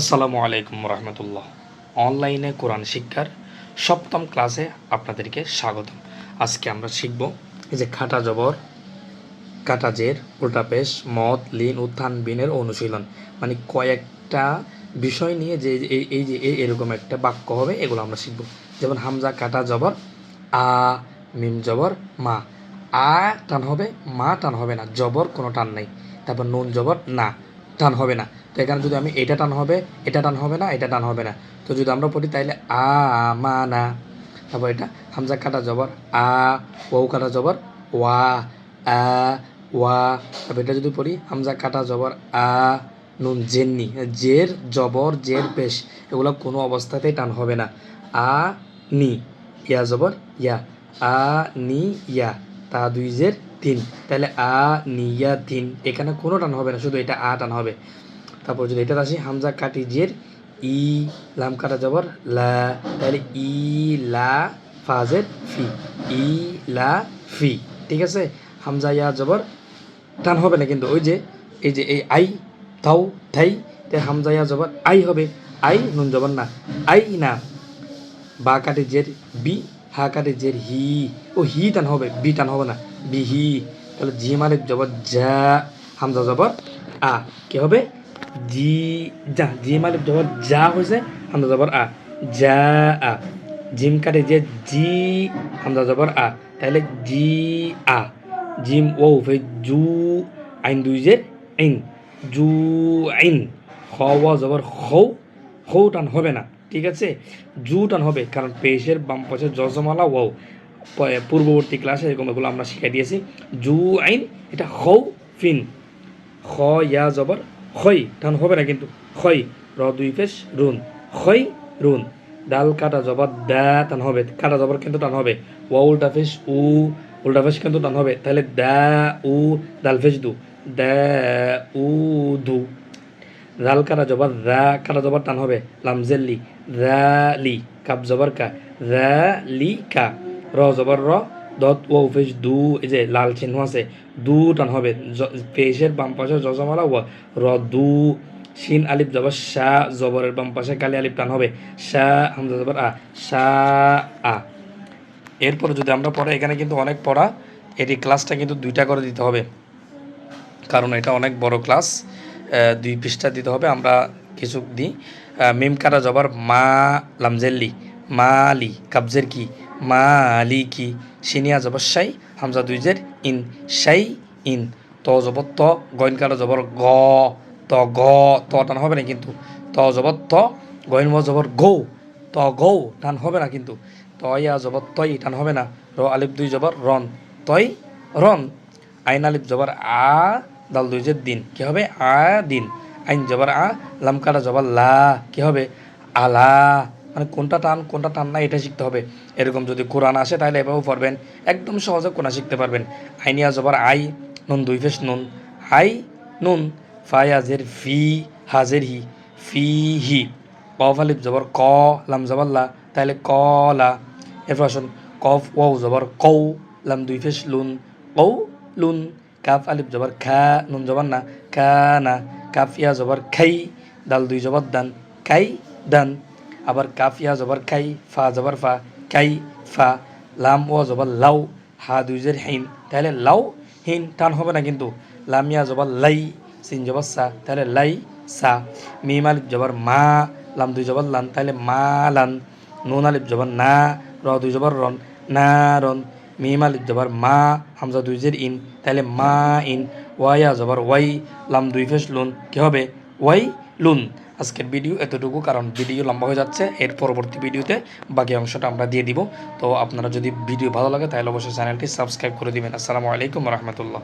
আসসালামু আলাইকুম রহমতুল্লাহ। অনলাইনে কোরআন শিক্ষার সপ্তম ক্লাসে আপনাদেরকে স্বাগতম। আজকে আমরা শিখব যে খাটা জবর, কাটা জের, উল্টা পেশ, মদ, লিন, উত্থান, বিনের অনুশীলন। মানে কয়েকটা বিষয় নিয়ে যে এই যে এরকম একটা বাক্য হবে, এগুলো আমরা শিখব। যেমন হামজা, কাটা জবর, আ, মিম জবর, মা। আ টান হবে, মা টান হবে না, জবর কোনো টান নেই। তারপর নুন জবর, না। টান হবে না। তো এখানে যদি আমি এটা টান হবে, এটা টান হবে না, এটা টান হবে না। তো যদি আমরা পড়ি তাইলে আ, মা, না। তারপর এটা, হামজা কাটা জবর, আ ও কাটা জবর, ওয়া, আ, ওয়া। তারপর এটা যদি পড়ি, হামজা কাটা জবর, আ, নুন, জেননি, জের, জবর, জের, পেশ, এগুলো কোনো অবস্থাতেই টান হবে না। আ, নি, ইয়া জবর, ইয়া। আ, নি, ইয়া। তা দুই জের তিন। তাহলে আ, নিয়া, তিন। এখানে কোনো টান হবে না, শুধু এটা আ টান হবে। তারপর যদি এটা আসি, হামজা কাটি জের, ই, লাম কাটা জবর, লা। তাহলে ই, লা ফাজের ফি। ই, লা, ফি। ঠিক আছে? হামজা, ইয়া, জবর, টান হবে না কিন্তু। ওই যে, এই যে, এই আই, তাও থাই তে হামজা, ইয়া, জবর, আই হবে। আই, নুন জবর না। আই, না। বা কাটে জের, বি হা কাটে জের হি। ও হি টান হবে, বি টান হবে না। বিহি তাহলে জি মানে জবর যা হামজা জবর আ। কি হবে? জি, যা, জি মানে জবর যা হয়েছে হামজা জবর আ। যা আ। জিম কাটে যে জি, হামজা জবর আ। তাহলে জি, আ। জিম ও ফে জু, আইন দুই যে আইন। জু, আইন। খ জবর খৌ খৌ টান হবে না। ঠিক আছে? জু টান হবে, কারণ পেশের বাম পাশে জজমালা, ওয়াও। পূর্ববর্তী ক্লাসে এরকম এগুলো আমরা শিখিয়ে দিয়েছি। জু আইন এটা খৌ ফিন। খ ইয়া, জবর খই টান হবে না কিন্তু খই র, দুই ফেস রুন। খই রুন। ডাল কাটা, জবর, দা টান হবে। কাটা, জবর কিন্তু টান হবে। ওয়া উল্টা ফেস উ। উল্টা ফেস কিন্তু টান হবে। তাহলে দা, উ ডাল ফেস দু। দা, উ, দু। রাল কারা জবার রা কারা জবার টান হবে। লামজেল্লি লি কাপ জবার কা লি কা, র জবার র, দত, ও ফেস দু, এই যে লাল চিহ্ন আছে, দু টান হবে। পেশের বাম পাশে জজমালা ও র, দু, শিন, আলিফ, জবর শা জবরের বাম পাশে কালি, আলিফ টান হবে। শা হামজা, জবর, আ শা আ। এরপর যদি আমরা পড়া, এখানে কিন্তু অনেক পড়া, এটি ক্লাসটা কিন্তু দুইটা করে দিতে হবে। কারণ এটা অনেক বড় ক্লাস দুই পৃষ্ঠা দিতে হবে, আমরা কিছু দিই। মিম কাটা জবর মা লামজেল্লি মালি কাবজের কি? মালি কি? সিনিয়া জবর সাই, হামজা দুইজের ইন, সাই ইন। ত জবর ত, গইন কাটা জবর গ। ত গ, ত টান হবে না কিন্তু। ত জবর ত, গইন ম জবর গৌ। ত, গৌ টান হবে না কিন্তু। তয়া জবর তই টান হবে না। র আলিফ দুই জবর রন তই রন আইন আলিফ জবর আ দাল দুই যে দিন, কি হবে? আ দিন। আইন জবর আ, লাম কাটা জবর লা, কি হবে? আলা। মানে কোনটা টান কোনটা টান না এটা শিখতে হবে। এরকম যদি কোরআন আসে, তাহলে এভাবেও পড়বেন। একদম সহজে কোরআন শিখতে পারবেন। আইনিয়া জবার আই, নুন দুই ফেস নুন। আই, নুন। ফাই হাজের ফি হাজের হি। ফি, হি। কফ আলিফ জবর ক, লাম জবর লা। তাহলে কলা এরপর আসুন, কফ, ওয়াও জবর কৌ লাম দুই ফেস লুন। কৌ লুন। কাফ আলিফ জবর খা, নুন জবর না, খা না, কাফ ইয়া জবর খাই, দাল দুই জবর দান কাই দান। আবার কাফ ইয়া জবর খাই, ফা জবর ফা কাই ফা। লাম ও জবর লাউ, হা দুই জের হিন। তাহলে লাউ হিন, টান হবে না কিন্তু। লাম ইয়া জবর লাই, সিন জবর সা, তাহলে লাই, সা। মিম আলিফ জবর মা, লাম দুই জবর লান, তাহলে মা লান। নুন আলিফ জবর না, র দুই জবর রন, না রন। মিম আলিফ জবর মা, হামজা দুই জের ইন তাহলে মা ইন, ওয়াইয়া জবর ওয়াই, লাম দুই ফেস লুন, কি হবে? ওয়াই লুন। আজকের ভিডিও এতটুকু, কারণ ভিডিও লম্বা হয়ে যাচ্ছে, এর পরবর্তী ভিডিওতে বাকি অংশটা আমরা দিয়ে দিব। তো আপনারা যদি ভিডিও ভালো লাগে, তাহলে অবশ্যই চ্যানেলটি সাবস্ক্রাইব করে দিবেন। আসসালামু আলাইকুম রহমতুল্লাহ।